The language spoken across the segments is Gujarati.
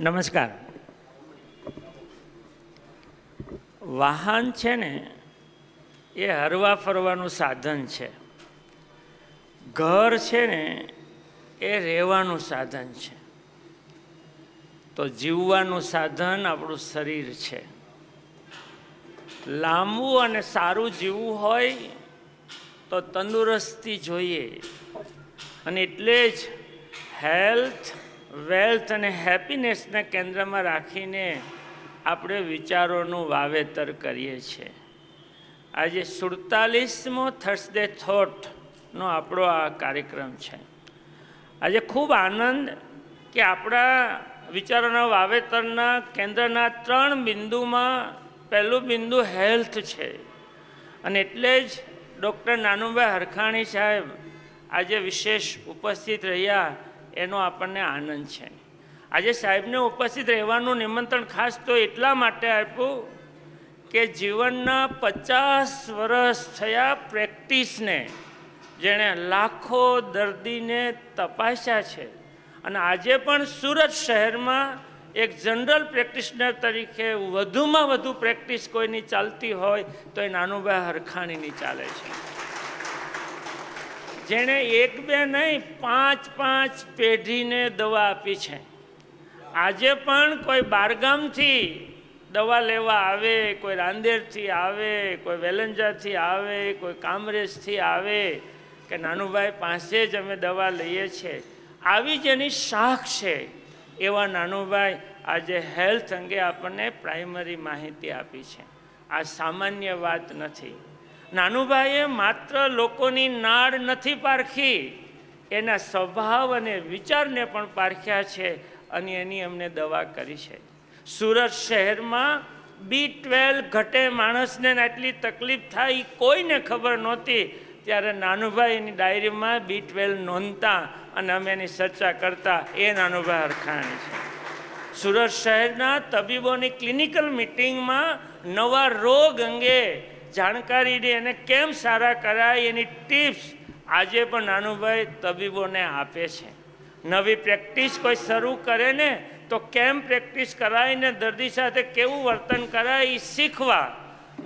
નમસ્કાર. વાહન છે ને, એ હરવા ફરવાનું સાધન છે. ઘર છે ને, એ રહેવાનું સાધન છે. તો જીવવાનું સાધન આપણું શરીર છે. લાંબુ અને સારું જીવવું હોય, તો તંદુરસ્તી જોઈએ. અને એટલે જ હેલ્થ વેલ્થ અને હેપીનેસને કેન્દ્રમાં રાખીને આપણે વિચારોનું વાવેતર કરીએ છીએ. આજે સુડતાલીસમો થર્સડે થોટનો આપણો આ કાર્યક્રમ છે. આજે ખૂબ આનંદ કે આપણા વિચારોના વાવેતરના કેન્દ્રના ત્રણ બિંદુમાં પહેલું બિંદુ હેલ્થ છે. અને એટલે જ ડૉક્ટર નાનુભાઈ હરખાણી સાહેબ આજે વિશેષ ઉપસ્થિત રહ્યા એનો આપણને આનંદ છે. આજે સાહેબને ઉપસ્થિત રહેવાનું નિમંત્રણ ખાસ તો એટલા માટે આપ્યું કે જીવનના પચાસ વર્ષ થયા પ્રેક્ટિસને જેણે લાખો દર્દીને તપાસ્યા છે. અને આજે પણ સુરત શહેરમાં એક જનરલ પ્રેક્ટિશનર તરીકે વધુમાં વધુ પ્રેક્ટિસ કોઈની ચાલતી હોય તો એ નાનુભાઈ હરખાણીની ચાલે છે. જેણે એક બે નહીં, પાંચ પાંચ પેઢીને દવા આપી છે. આજે પણ કોઈ બારગામથી દવા લેવા આવે, કોઈ રાંદેરથી આવે, કોઈ વેલંજાથી આવે, કોઈ કામરેજથી આવે કે નાનુભાઈ પાસે જ અમે દવા લઈએ છીએ આવી જેની શાખ છે. એવા નાનુભાઈ આજે હેલ્થ અંગે આપણને પ્રાઇમરી માહિતી આપી છે. આ સામાન્ય વાત નથી. નાનુભાઈએ માત્ર લોકોની નાડ નથી પારખી, એના સ્વભાવ અને વિચારને પણ પારખ્યા છે અને એની અમને દવા કરી છે. સુરત શહેરમાં બી ટ્વેલ્વ ઘટે માણસને આટલી તકલીફ થાય કોઈને ખબર નહોતી, ત્યારે નાનુભાઈ એની ડાયરીમાં બી ટ્વેલ્વ નોંધતા અને અમે એની ચર્ચા કરતા, એ નાનુભાઈ હરખાણી છે. સુરત શહેરના તબીબોની ક્લિનિકલ મિટિંગમાં નવા રોગ અંગે જાણકારીને એને કેમ સારા કરાય એની ટિપ્સ આજે પણ નાનુભાઈ તબીબોને આપે છે. નવી પ્રેક્ટિસ કોઈ શરૂ કરે ને તો કેમ પ્રેક્ટિસ કરાય ને દર્દી સાથે કેવું વર્તન કરાય એ શીખવા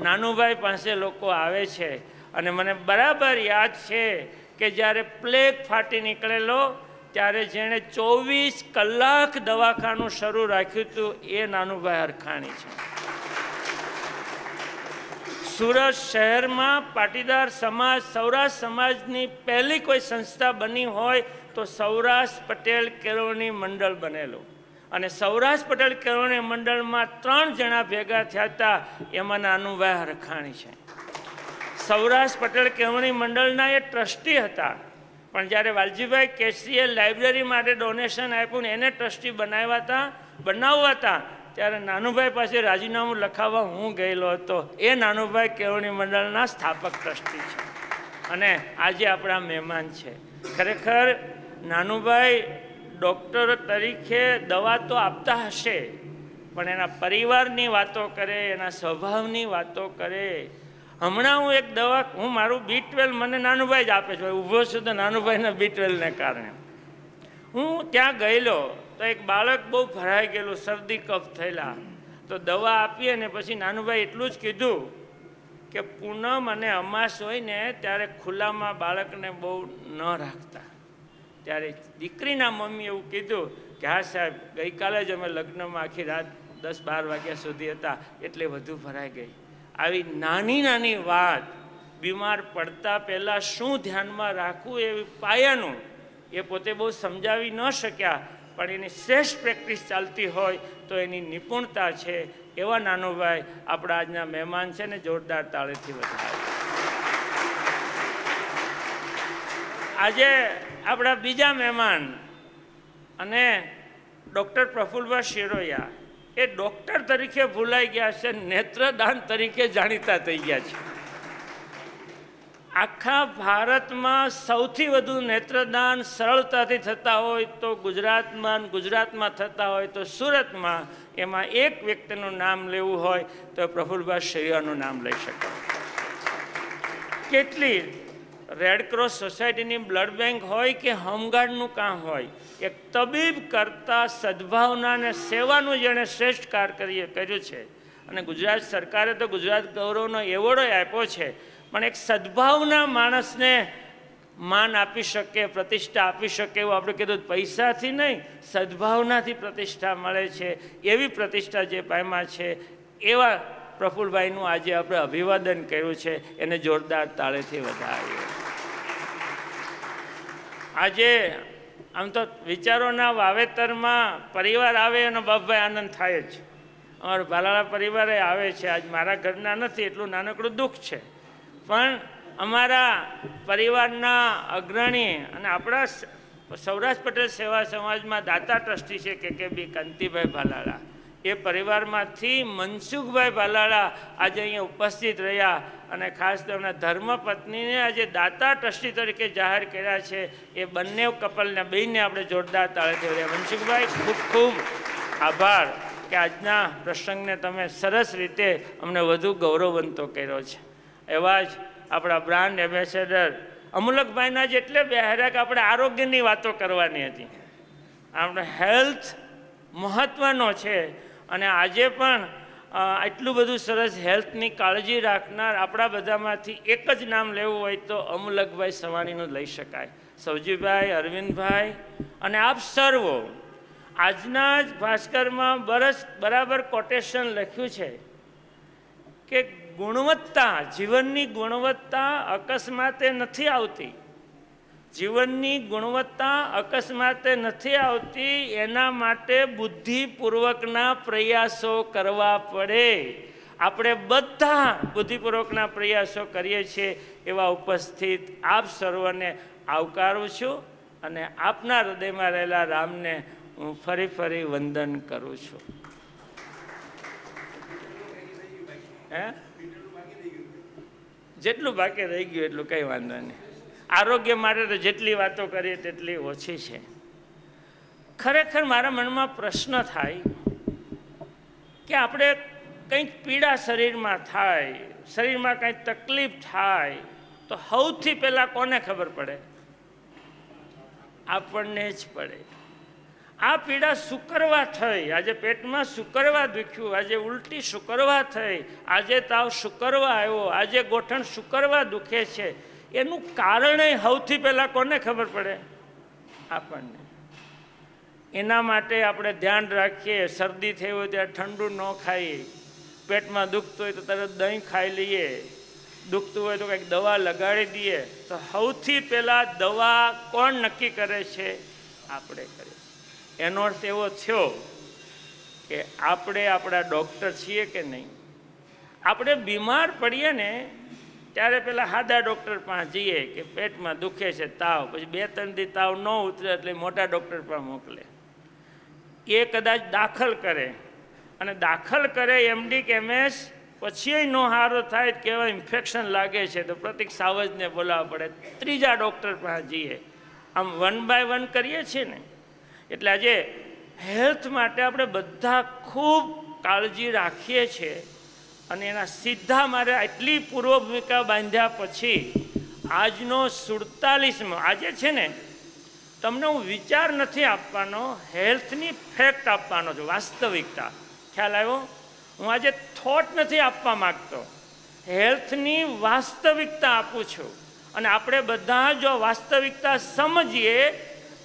નાનુભાઈ પાસે લોકો આવે છે. અને મને બરાબર યાદ છે કે જ્યારે પ્લેગ ફાટી નીકળેલો, ત્યારે જેણે ચોવીસ કલાક દવાખાનું શરૂ રાખ્યું હતું, એ નાનુભાઈ હરખાણી છે. સુરત શહેરમાં પાટીદાર સમાજ, સૌરાષ્ટ્ર સમાજની પહેલી કોઈ સંસ્થા બની હોય તો સૌરાષ્ટ્ર પટેલ કેળવણી મંડળ બનેલું. અને સૌરાષ્ટ્ર પટેલ કેળવણી મંડળમાં ત્રણ જણા ભેગા થયા હતા, એમાં નાનુભાઈ હરખાણી છે. સૌરાષ્ટ્ર પટેલ કેળવણી મંડળના એ ટ્રસ્ટી હતા. પણ જ્યારે વાલજીભાઈ કેસરીએ લાઇબ્રેરી માટે ડોનેશન આપ્યું ને એને ટ્રસ્ટી બનાવ્યા હતા, બનાવવા હતા ત્યારે નાનુભાઈ પાસે રાજીનામું લખાવવા હું ગયેલો હતો. એ નાનુભાઈ કેળવણી મંડળના સ્થાપક ટ્રસ્ટી છે. અને આજે આપણા મહેમાન છે. ખરેખર નાનુભાઈ ડૉક્ટર તરીકે દવા તો આપતા હશે, પણ એના પરિવારની વાતો કરે, એના સ્વભાવની વાતો કરે. હમણાં હું એક દવા, હું મારું બી ટ્વેલ્વ મને નાનુભાઈ જ આપે છે. ઊભો છું તો નાનુભાઈના બી ટ્વેલ્વને કારણે. હું ત્યાં ગયેલો તો એક બાળક બહુ ભરાઈ ગયેલું, શરદી, કફ થયેલા. તો દવા આપીએ અને પછી નાનુભાઈ એટલું જ કીધું કે પૂનમ અને અમાસ હોય ને ત્યારે ખુલ્લામાં બાળકને બહુ ન રાખતા. ત્યારે દીકરીના મમ્મી એવું કીધું કે હા સાહેબ, ગઈકાલે જ અમે લગ્નમાં આખી રાત દસ બાર વાગ્યા સુધી હતા, એટલે વધુ ભરાઈ ગઈ. આવી નાની નાની વાત, બીમાર પડતા પહેલાં શું ધ્યાનમાં રાખવું એ પાયાનું, એ પોતે બહુ સમજાવી ન શક્યા. પણ એની શ્રેષ્ઠ પ્રેક્ટિસ ચાલતી હોય તો એની નિપુણતા છે. એવા નાનુભાઈ આપણા આજના મહેમાન છે ને જોરદાર તાળેથી વધારે. આજે આપણા બીજા મહેમાન અને ડૉક્ટર પ્રફુલભાઈ શિરોયા એ ડૉક્ટર તરીકે ભૂલાઈ ગયા છે, નેત્રદાન તરીકે જાણીતા થઈ ગયા છે. આખા ભારતમાં સૌથી વધુ નેત્રદાન સરળતાથી થતા હોય તો ગુજરાતમાં ગુજરાતમાં થતા હોય તો સુરતમાં એમાં એક વ્યક્તિનું નામ લેવું હોય તો પ્રફુલભાઈ શૈયાનું નામ લઈ શકાય. કેટલી રેડક્રોસ સોસાયટીની બ્લડ બેંક હોય કે હોમગાર્ડનું કામ હોય, એક તબીબ કરતાં સદભાવના અને સેવાનું જેણે શ્રેષ્ઠ કાર્ય કર્યું છે. અને ગુજરાત સરકારે તો ગુજરાત ગૌરવનો એવોર્ડ આપ્યો છે. પણ એક સદભાવના માણસને માન આપી શકે, પ્રતિષ્ઠા આપી શકે એવું આપણે કીધું પૈસાથી નહીં, સદભાવનાથી પ્રતિષ્ઠા મળે છે. એવી પ્રતિષ્ઠા જે પાયમાં છે, એવા પ્રફુલભાઈનું આજે આપણે અભિવાદન કર્યું છે, એને જોરદાર તાળેથી વધાવીએ આજે આમ તો વિચારોના વાવેતરમાં પરિવાર આવે અને બાપભાઈ આનંદ થાય જ. અમારા ભાલાળા પરિવારે આવે છે. આજ મારા ઘરના નથી, એટલું નાનકડું દુઃખ છે. પણ અમારા પરિવારના અગ્રણી અને આપણા સૌરાષ્ટ્ર પટેલ સેવા સમાજમાં દાતા ટ્રસ્ટી છે કે કે બી કાંતિભાઈ ભાલાળા એ પરિવારમાંથી મનસુખભાઈ ભાલાળા આજે અહીંયા ઉપસ્થિત રહ્યા અને ખાસ તેમના ધર્મપત્નીને આજે દાતા ટ્રસ્ટી તરીકે જાહેર કર્યા છે. એ બંને કપલને, બેયને આપણે જોરદાર તાળેથી રહ્યા મનસુખભાઈ, ખૂબ ખૂબ આભાર કે આજના પ્રસંગને તમે સરસ રીતે અમને વધુ ગૌરવવંતો કર્યો છે. એવા જ આપણા બ્રાન્ડ એમ્બેસેડર અમુલકભાઈના જ એટલે બેહર્યા કે આપણે આરોગ્યની વાતો કરવાની હતી. આપણે હેલ્થ મહત્ત્વનો છે અને આજે પણ આટલું બધું સરસ હેલ્થની કાળજી રાખનાર આપણા બધામાંથી એક જ નામ લેવું હોય તો અમુલકભાઈ સવાણીનું લઈ શકાય. સૌજીભાઈ અરવિંદભાઈ અને આપ સર્વો. આજના જ ભાસ્કરમાં બરસ, બરાબર કોટેશન લખ્યું છે કે ગુણવત્તા, જીવનની ગુણવત્તા અકસ્માતે નથી આવતી. જીવનની ગુણવત્તા અકસ્માતે નથી આવતી, એના માટે બુદ્ધિપૂર્વકના પ્રયાસો કરવા પડે. આપણે બધા બુદ્ધિપૂર્વકના પ્રયાસો કરીએ છીએ એવા ઉપસ્થિત આપ સર્વને આવકારું છું અને આપના હૃદયમાં રહેલા રામને હું ફરી ફરી વંદન કરું છું. હે? જેટલું બાકી રહી ગયું એટલું કંઈ વાંધો નહીં. આરોગ્ય માટે તો જેટલી વાતો કરીએ તેટલી ઓછી છે. ખરેખર મારા મનમાં પ્રશ્ન થાય કે આપણે કંઈક પીડા શરીરમાં થાય, શરીરમાં કંઈક તકલીફ થાય, તો સૌથી પહેલાં કોને ખબર પડે? આપણને જ પડે. આ પીડા સુકરવા થઈ. આજે પેટમાં સુકરવા દુખ્યું. આજે ઉલટી સુકરવા થઈ. આજે તાવ સુકરવા આવ્યો. આજે ગોઠણ સુકરવા દુખે છે. એનું કારણ સૌથી પહેલાં કોને ખબર પડે? આપણને. એના માટે આપણે ધ્યાન રાખીએ. શરદી થઈ હોય ત્યારે ઠંડુ ન ખાઈએ. પેટમાં દુખતું હોય તો તરત દહીં ખાઈ લઈએ. દુખતું હોય તો કંઈક દવા લગાડી દઈએ. તો સૌથી પહેલાં દવા કોણ નક્કી કરે છે? આપણે કરીએ. એનો અર્થ એવો થયો કે આપણે આપણા ડૉક્ટર છીએ કે નહીં? આપણે બીમાર પડીએ ને, ત્યારે પેલા સાદા ડૉક્ટર પાસે જઈએ કે પેટમાં દુખે છે તાવ, પછી બે ત્રણ દી તાવ ન ઉતરે એટલે મોટા ડૉક્ટર પાસે મોકલે. એ કદાચ દાખલ કરે. અને દાખલ કરે એમડી કે એમએસ પછી નો હારો થાય કેવા ઇન્ફેક્શન લાગે છે તો પ્રતિક સાવજને બોલાવવા પડે. ત્રીજા ડૉક્ટર પાસે જઈએ. આમ વન બાય વન કરીએ છીએ ને એટલે આજે હેલ્થ માટે આપણે બધા ખૂબ કાળજી રાખીએ છીએ. અને એના સીધા મારે આટલી પૂર્વ ભૂમિકા બાંધ્યા પછી આજનો સુડતાલીસમો, આજે છે ને, તમને હું વિચાર નથી આપવાનો, હેલ્થની ફેક્ટ આપવાનો છું, વાસ્તવિકતા. ખ્યાલ આવ્યો? હું આજે થોટ નથી આપવા માગતો. હેલ્થની વાસ્તવિકતા આપું છું. અને આપણે બધા જો વાસ્તવિકતા સમજીએ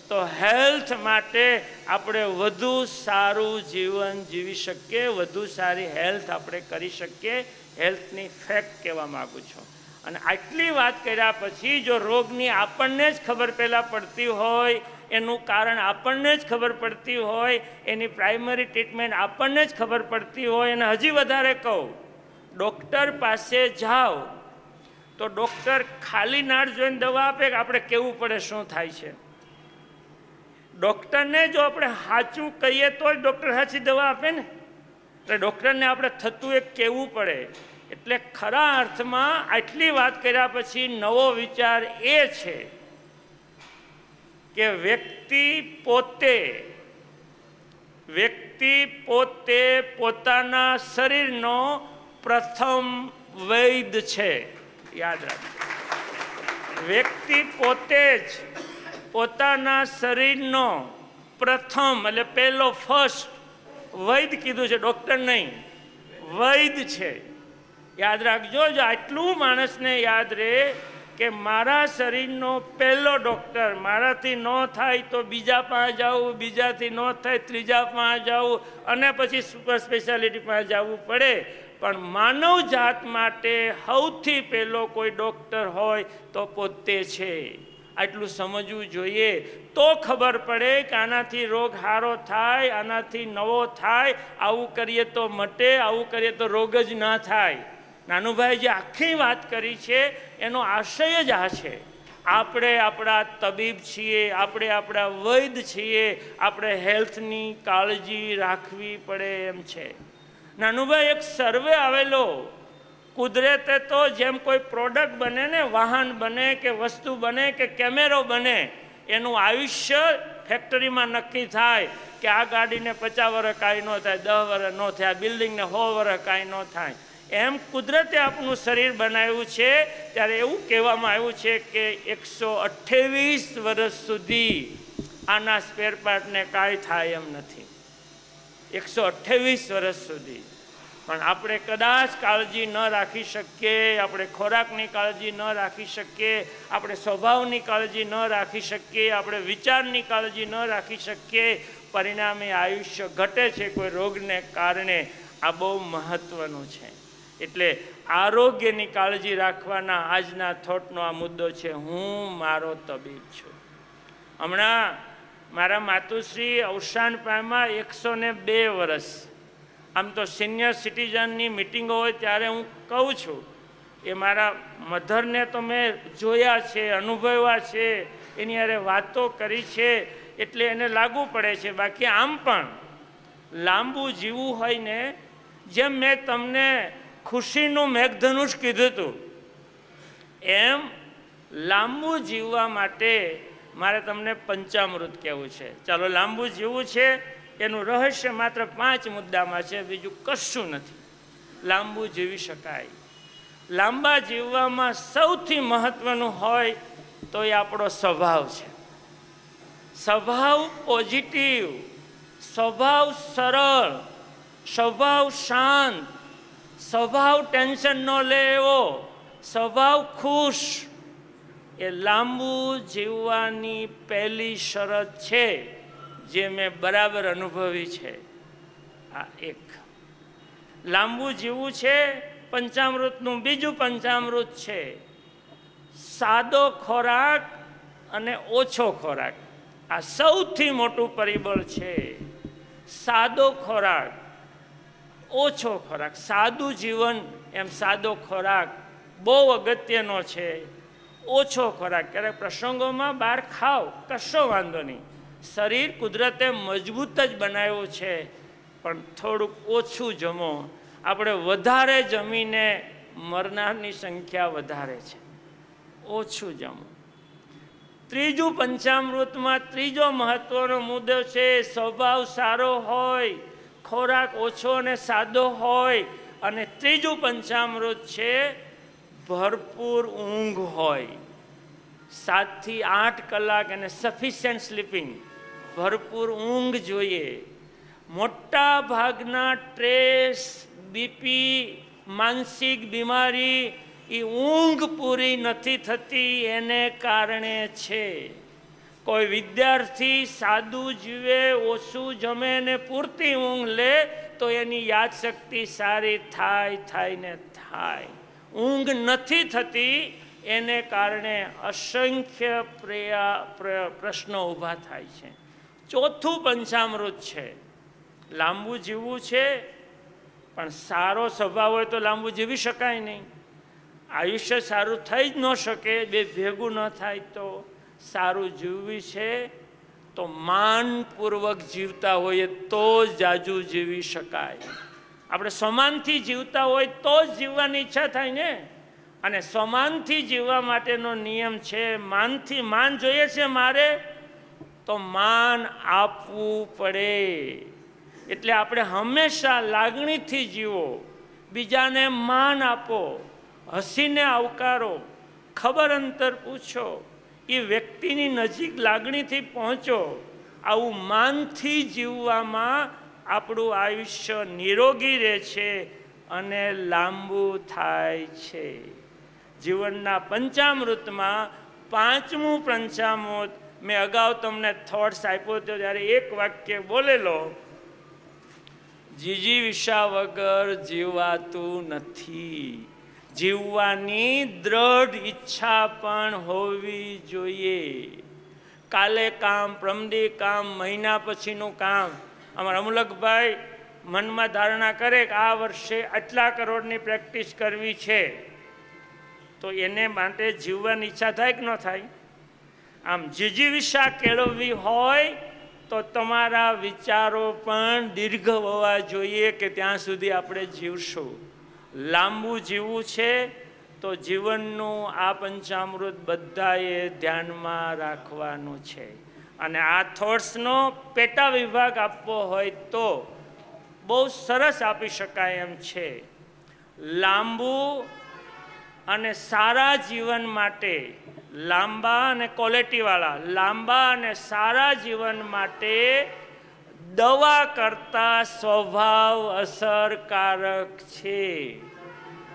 તો હેલ્થ માટે આપણે વધુ સારું જીવન જીવી શકીએ, વધુ સારી હેલ્થ આપણે કરી શકીએ, હેલ્થની ફેક્ટ કહેવા માગું છું. અને આટલી વાત કર્યા પછી જો રોગની આપણને જ ખબર પહેલાં પડતી હોય, એનું કારણ આપણને જ ખબર પડતી હોય, એની પ્રાઇમરી ટ્રીટમેન્ટ આપણને જ ખબર પડતી હોય, અને હજી વધારે કહું, ડૉક્ટર પાસે જાઓ, તો ડૉક્ટર ખાલી નાળ જોઈને દવા આપે કે આપણે કેવું પડે, શું થાય છે? ડૉક્ટરને જો આપણે સાચું કહીએ તો જ ડૉક્ટર સાચી દવા આપે ને? એટલે ડૉક્ટરને આપણે થતું એ કહેવું પડે. એટલે ખરા અર્થમાં આટલી વાત કર્યા પછી નવો વિચાર એ છે કે વ્યક્તિ પોતે વ્યક્તિ પોતે પોતાના શરીરનો પ્રથમ વૈદ છે. યાદ રાખજો. વ્યક્તિ પોતે જ પોતાના શરીરનો પ્રથમ એટલે પહેલો ફર્સ્ટ વૈદ કીધું છે ડૉક્ટર નહીં, વૈદ છે. યાદ રાખજો જો આટલું માણસને યાદ રહે કે મારા શરીરનો પહેલો ડૉક્ટર મારાથી ન થાય તો બીજા પાસે જવું બીજાથી ન થાય ત્રીજા પાસે જવું અને પછી સુપર સ્પેશિયાલિટી પાસે જવું પડે. પણ માનવ જાત માટે સૌથી પહેલો કોઈ ડૉક્ટર હોય તો પોતે છે. આટલું સમજવું જોઈએ. તો ખબર પડે કે આનાથી રોગ સારો થાય, આનાથી નવો થાય, આવું કરીએ તો મટે, આવું કરીએ તો રોગ જ ના થાય. નાનુભાઈ જે આખી વાત કરી છે, એનો આશય જ આ છે. આપણે આપણા તબીબ છીએ, આપણે આપણા વૈદ છીએ, આપણે હેલ્થની કાળજી રાખવી પડે એમ છે. નાનુભાઈ, એક સર્વે આવેલો કુદરતે તો જેમ કોઈ પ્રોડક્ટ બને ને, વાહન બને કે વસ્તુ બને કે કેમેરો બને, એનું આયુષ્ય ફેક્ટરીમાં નક્કી થાય કે આ ગાડીને પચાસ વર્ષ કાંઈ ન થાય, દસ વર્ષ ન થાય બિલ્ડિંગને સો વર્ષ કાંઈ ન થાય. એમ કુદરતે આપણું શરીર બનાવ્યું છે, ત્યારે એવું કહેવામાં આવ્યું છે કે એકસો અઠ્ઠાવીસ વર્ષ સુધી આના સ્પેરપાર્ટને કાંઈ થાય એમ નથી. એકસો અઠ્ઠાવીસ વર્ષ સુધી. પણ આપણે કદાચ કાળજી ન રાખી શકીએ, આપણે ખોરાકની કાળજી ન રાખી શકીએ, આપણે સ્વભાવની કાળજી ન રાખી શકીએ, આપણે વિચારની કાળજી ન રાખી શકીએ, પરિણામે આયુષ્ય ઘટે છે કોઈ રોગને કારણે. આ બહુ મહત્ત્વનું છે. એટલે આરોગ્યની કાળજી રાખવાના આજના થોટનો આ મુદ્દો છે, હું મારો તબીબ છું. હમણાં મારા માતુશ્રી અવસાન પામ્યા એકસો ને બે વર્ષ. આમ તો સિનિયર સિટીઝનની મિટિંગો હોય ત્યારે હું કહું છું, એ મારા મધરને તો મેં જોયા છે, અનુભવ્યા છે, એની હારે વાતો કરી છે, એટલે એને લાગુ પડે છે. બાકી આમ પણ લાંબુ જીવવું હોય ને, જેમ મેં તમને ખુશીનું મેઘધનુષ કીધું હતું એમ લાંબુ જીવવા માટે મારે તમને પંચામૃત કહેવું છે. ચાલો, લાંબુ જીવવું છે એનું રહસ્ય માત્ર પાંચ મુદ્દામાં છે, બીજું કશું નથી. લાંબુ જીવી શકાય. લાંબા જીવવામાં સૌથી મહત્ત્વનું હોય તો એ આપણો સ્વભાવ છે. સ્વભાવ પોઝિટિવ, સ્વભાવ સરળ, સ્વભાવ શાંત, સ્વભાવ ટેન્શન ન લે એવો, સ્વભાવ ખુશ. એ લાંબુ જીવવાની પહેલી શરત છે. જે મેં બરાબર અનુભવી છે. આ એક. લાંબુ જીવવું છે, પંચામૃતનું બીજું પંચામૃત છે. સાદો ખોરાક અને ઓછો ખોરાક. આ સૌથી મોટું પરિબળ છે. સાદો ખોરાક, ઓછો ખોરાક. સાદું જીવન, એમ સાદો ખોરાક બહુ અગત્યનો છે. ઓછો ખોરાક. ક્યારેક પ્રસંગોમાં બહાર ખાઓ, કશો વાંધો નહીં. શરીર કુદરતે મજબૂત જ બનાવ્યું છે, પણ થોડુંક ઓછું જમો. આપણે વધારે જમીને મરનારની સંખ્યા વધારે છે. ઓછું જમો. ત્રીજું પંચામૃતમાં ત્રીજો મહત્વનો મુદ્દો છે, સ્વભાવ સારો હોય, ખોરાક ઓછો અને સાદો હોય. અને ત્રીજું પંચામૃત છે, ભરપૂર ઊંઘ હોય. સાતથી આઠ કલાક અને સફિશિયન્ટ સ્લીપિંગ ભરપૂર ઊંઘ જોઈએ. મોટા ભાગના ટ્રેસ બીપી, માનસિક બીમારી એ ઊંઘ પૂરી નથી થતી, એને કારણે છે. કોઈ વિદ્યાર્થી સાદું જીવે, ઓછું જમે ને પૂરતી ઊંઘ લે, તો એની યાદશક્તિ સારી થાય થાય ને થાય. ઊંઘ નથી થતી, એને કારણે અસંખ્ય પ્રયા પ્રશ્નો ઊભા થાય છે. ચોથું પંચામૃત છે. લાંબુ જીવવું છે, પણ સારો સ્વભાવ હોય તો લાંબુ જીવી શકાય નહીં. આયુષ્ય સારું થઈ જ ન શકે, બે ભેગું ન થાય તો સારું જીવવી છે, તો માનપૂર્વક જીવતા હોઈએ તો જ જાજુ જીવી શકાય. આપણે સમાનથી જીવતા હોય તો જ જીવવાની ઈચ્છા થાય ને? અને સમાનથી જીવવા માટેનો નિયમ છે, માનથી માન જોઈએ છે મારે તો માન આપવું પડે. એટલે આપણે હંમેશા લાગણીથી જીવો. બીજાને માન આપો, હસીને આવકારો, ખબર અંતર પૂછો. એ વ્યક્તિની નજીક લાગણીથી પહોંચો. આવું માનથી જીવવામાં આપણું આયુષ્ય નિરોગી રહે છે અને લાંબુ થાય છે. જીવનના પંચામૃતમાં પાંચમું પંચામૃત મેં અગાઉ તમને થોટ્સ આપ્યો હતો, ત્યારે એક વાક્ય બોલેલો, જીજી વિશા વગર જીવાતું નથી. જીવવાની દ્રઢ ઈચ્છા પણ હોવી જોઈએ. કાલે કામ, પ્રમદી કામ, મહિના પછીનું કામ. અમારા અમુલકભાઈ મનમાં ધારણા કરે કે આ વર્ષે આટલા કરોડની પ્રેક્ટિસ કરવી છે. તો એને માટે જીવવાની ઈચ્છા થાય કે ન થાય? આમ જીજીવિષા કેળવવી હોય, તો તમારા વિચારો પણ દીર્ઘ હોવા જોઈએ કે ત્યાં સુધી આપણે જીવશું. લાંબુ જીવવું છે, તો જીવનનું આ પંચામૃત બધાએ ધ્યાનમાં રાખવાનું છે. અને આ થોટ્સનો પેટા વિભાગ આપવો હોય તો બહુ સરસ આપી શકાય એમ છે. લાંબુ અને સારા જીવન માટે લાંબા અને ક્વોલિટીવાળા લાંબા અને સારા જીવન માટે દવા કરતા સ્વભાવ અસરકારક છે.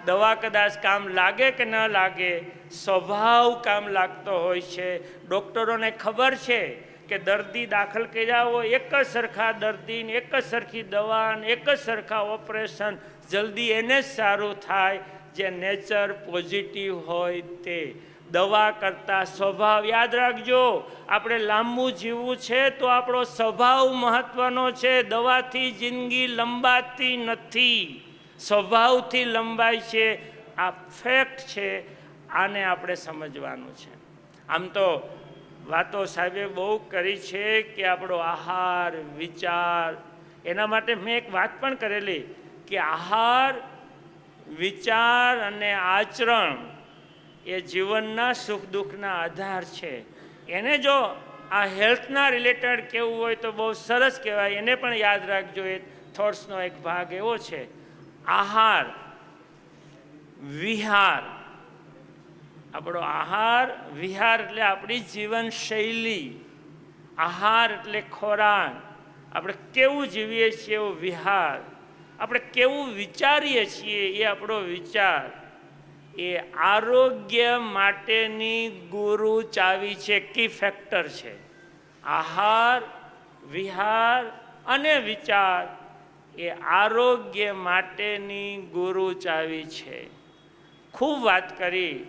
દવા કદાચ કામ લાગે કે ન લાગે, સ્વભાવ કામ લાગતો હોય છે. ડૉક્ટરોને ખબર છે કે દર્દી દાખલ કર્યા હોય, એક જ સરખા દર્દીને એક જ સરખી દવા એક જ સરખા ઓપરેશન, જલ્દી એને જ સારું થાય. જે નેચર પોઝિટિવ હોય તે. દવા કરતા સ્વભાવ યાદ રાખજો. આપણે લાંબુ જીવવું છે તો આપણો સ્વભાવ મહત્વનો છે. દવાથી જિંદગી લંબાતી નથી. સ્વભાવથી લંબાય છે. આ ફેક્ટ છે. આને આપણે સમજવાનું છે. આમ તો વાતો સાહેબે બહુ કરી છે કે આપણો આહાર, વિચાર, એના માટે મેં એક વાત પણ કરેલી કે આહાર વિચાર અને આચરણ એ જીવનના સુખ દુઃખના આધાર છે. એને જો આ હેલ્થના રિલેટેડ કેવું હોય તો બહુ સરસ કહેવાય. એને પણ યાદ રાખજો, એ થોટ્સનો એક ભાગ એવો છે. આહાર, વિહાર. આપણો આહાર, વિહાર એટલે આપણી જીવનશૈલી. આહાર એટલે ખોરાક. આપણે કેવું જીવીએ છીએ એવો વિહાર. આપણે કેવું વિચારીએ છીએ એ આપણો વિચાર. એ આરોગ્ય માટેની ગુરુ ચાવી છે, કી ફેક્ટર છે. આહાર, વિહાર અને વિચાર એ આરોગ્ય માટેની ગુરુ ચાવી છે. ખૂબ વાત કરી.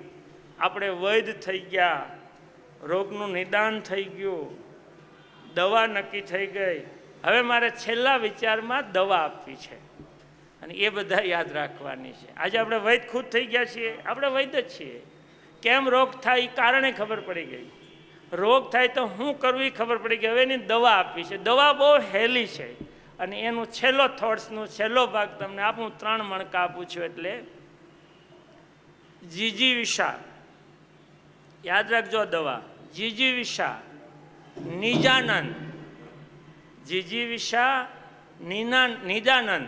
આપણે વૈધ થઈ ગયા. રોગનું નિદાન થઈ ગયું. દવા નક્કી થઈ ગઈ. હવે મારે છેલ્લા વિચારમાં દવા આપવી છે. અને એ બધા યાદ રાખવાની છે. આજે આપણે વૈદ ખુદ થઈ ગયા છીએ. આપણે વૈદ જ છીએ. કેમ રોગ થાય એ કારણે ખબર પડી ગઈ. રોગ થાય તો શું કરવું એ ખબર પડી ગઈ. હવે એની દવા આપવી છે. દવા બહુ હેલી છે. અને એનું છેલ્લો થોટ્સનું છેલ્લો ભાગ તમને આપું. ત્રણ મણકા આપું છું એટલે. જીજી વિશા યાદ રાખજો દવા. જીજી વિશા નિજાનંદ. જીજી વિષા નિના નિદાનંદ.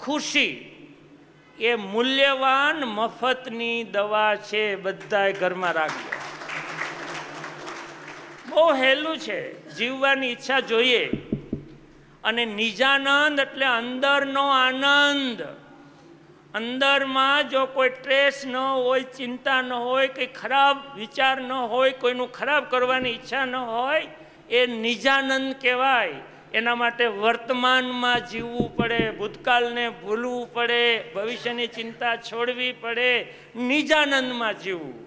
ખુશી. એ મૂલ્યવાન મફતની દવા છે બધાએ ઘરમાં રાખજો. બહુ હેલું છે. જીવવાની ઈચ્છા જોઈએ. અને નિજાનંદ એટલે અંદરનો આનંદ. અંદરમાં જો કોઈ ટ્રેસ ન હોય, ચિંતા ન હોય, કંઈ ખરાબ વિચાર ન હોય, કોઈનું ખરાબ કરવાની ઈચ્છા ન હોય એ નિજાનંદ કહેવાય. એના માટે વર્તમાનમાં જીવવું પડે, ભૂતકાળને ભૂલવું પડે, ભવિષ્યની ચિંતા છોડવી પડે, નિજાનંદમાં જીવવું.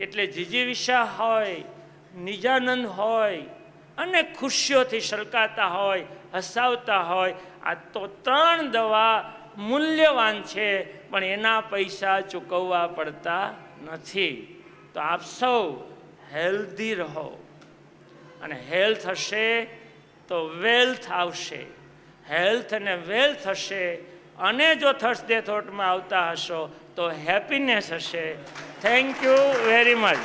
એટલે જીજીવિષા હોય, નિજાનંદ હોય, અને ખુશીઓથી સલકાતા હોય, હસાવતા હોય, આ તો ત્રણ દવા મૂલ્યવાન છે, પણ એના પૈસા ચૂકવવા પડતા નથી. તો આપ સૌ હેલ્ધી રહો. અને હેલ્થ હશે તો વેલ્થ આવશે. હેલ્થ અને વેલ્થ હશે અને જો થર્સડે થોટમાં આવતા હશો તો હેપીનેસ હશે. Thank you very much.